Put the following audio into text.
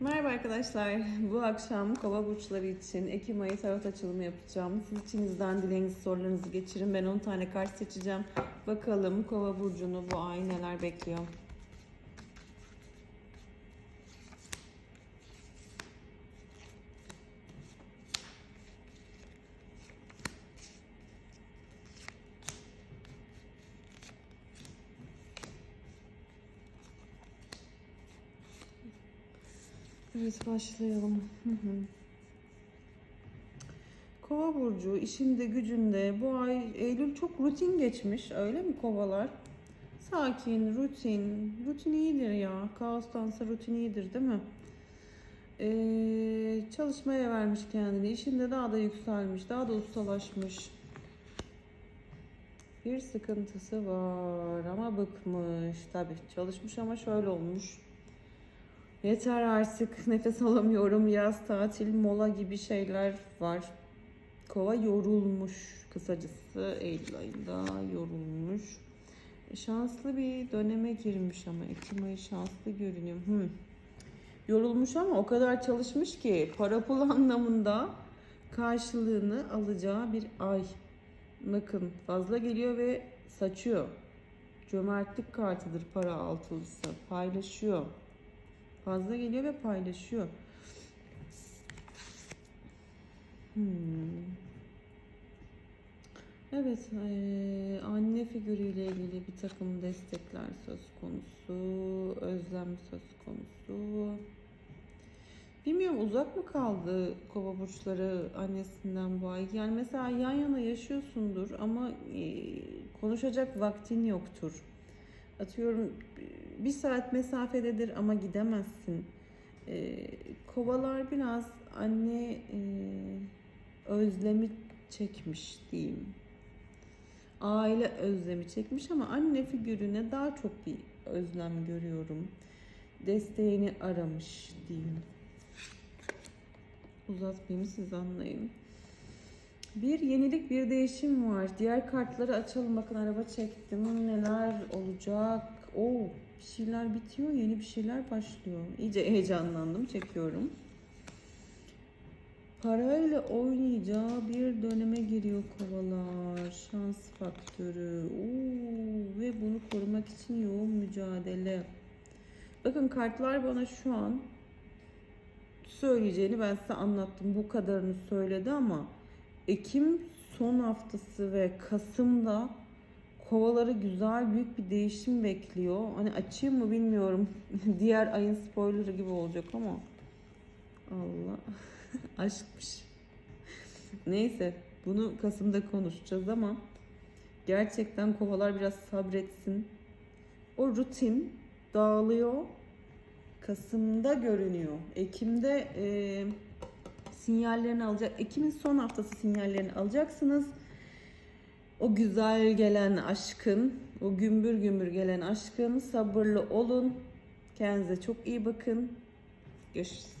Merhaba arkadaşlar. Bu akşam kova burçları için Ekim ayı tarot açılımı yapacağım. Siz içinizden dileğinizi sorularınızı geçirin. Ben 10 tane kart seçeceğim. Bakalım kova burcunu bu ay neler bekliyor. Evet başlayalım. Kova burcu işinde gücünde bu ay Eylül çok rutin geçmiş öyle mi kovalar? Sakin, rutin. Rutin iyidir ya. Kaostansa rutin iyidir değil mi? Ee, çalışmaya vermiş kendini. İşinde daha da yükselmiş. Daha da ustalaşmış. Bir sıkıntısı var ama bıkmış. Tabii çalışmış ama şöyle olmuş. Yeter artık nefes alamıyorum yaz tatil mola gibi şeyler var. Kova yorulmuş kısacası Eylül ayında yorulmuş. Şanslı bir döneme girmiş ama Ekim ayı şanslı görünüyor. Hmm. Yorulmuş ama o kadar çalışmış ki para pul anlamında karşılığını alacağı bir ay. Bakın fazla geliyor ve saçıyor. Cömertlik kartıdır para altılısı. Paylaşıyor. Fazla geliyor ve paylaşıyor. Hmm. Evet, eee, anne figürüyle ilgili bir takım destekler söz konusu, özlem söz konusu. Bilmiyorum uzak mı kaldı kova burçları annesinden bu ay? Yani mesela yan yana yaşıyorsundur ama eee, konuşacak vaktin yoktur. Atıyorum bir saat mesafededir ama gidemezsin. Ee, kovalar biraz anne e, özlemi çekmiş diyeyim. Aile özlemi çekmiş ama anne figürüne daha çok bir özlem görüyorum. Desteğini aramış diyeyim. Uzatmayayım siz anlayın. Bir yenilik, bir değişim var. Diğer kartları açalım. Bakın araba çektim. Neler olacak? Oo, bir şeyler bitiyor, yeni bir şeyler başlıyor. İyice heyecanlandım, çekiyorum. Parayla oynayacağı bir döneme giriyor kovalar. Şans faktörü. Oo, ve bunu korumak için yoğun mücadele. Bakın kartlar bana şu an söyleyeceğini ben size anlattım. Bu kadarını söyledi ama Ekim son haftası ve Kasım'da kovaları güzel büyük bir değişim bekliyor. Hani açayım mı bilmiyorum. Diğer ayın spoilerı gibi olacak ama. Allah. Aşkmış. Neyse bunu Kasım'da konuşacağız ama gerçekten kovalar biraz sabretsin. O rutin dağılıyor. Kasım'da görünüyor. Ekim'de e, sinyallerini alacak. Ekim'in son haftası sinyallerini alacaksınız. O güzel gelen aşkın, o gümbür gümbür gelen aşkın sabırlı olun. Kendinize çok iyi bakın. Görüşürüz.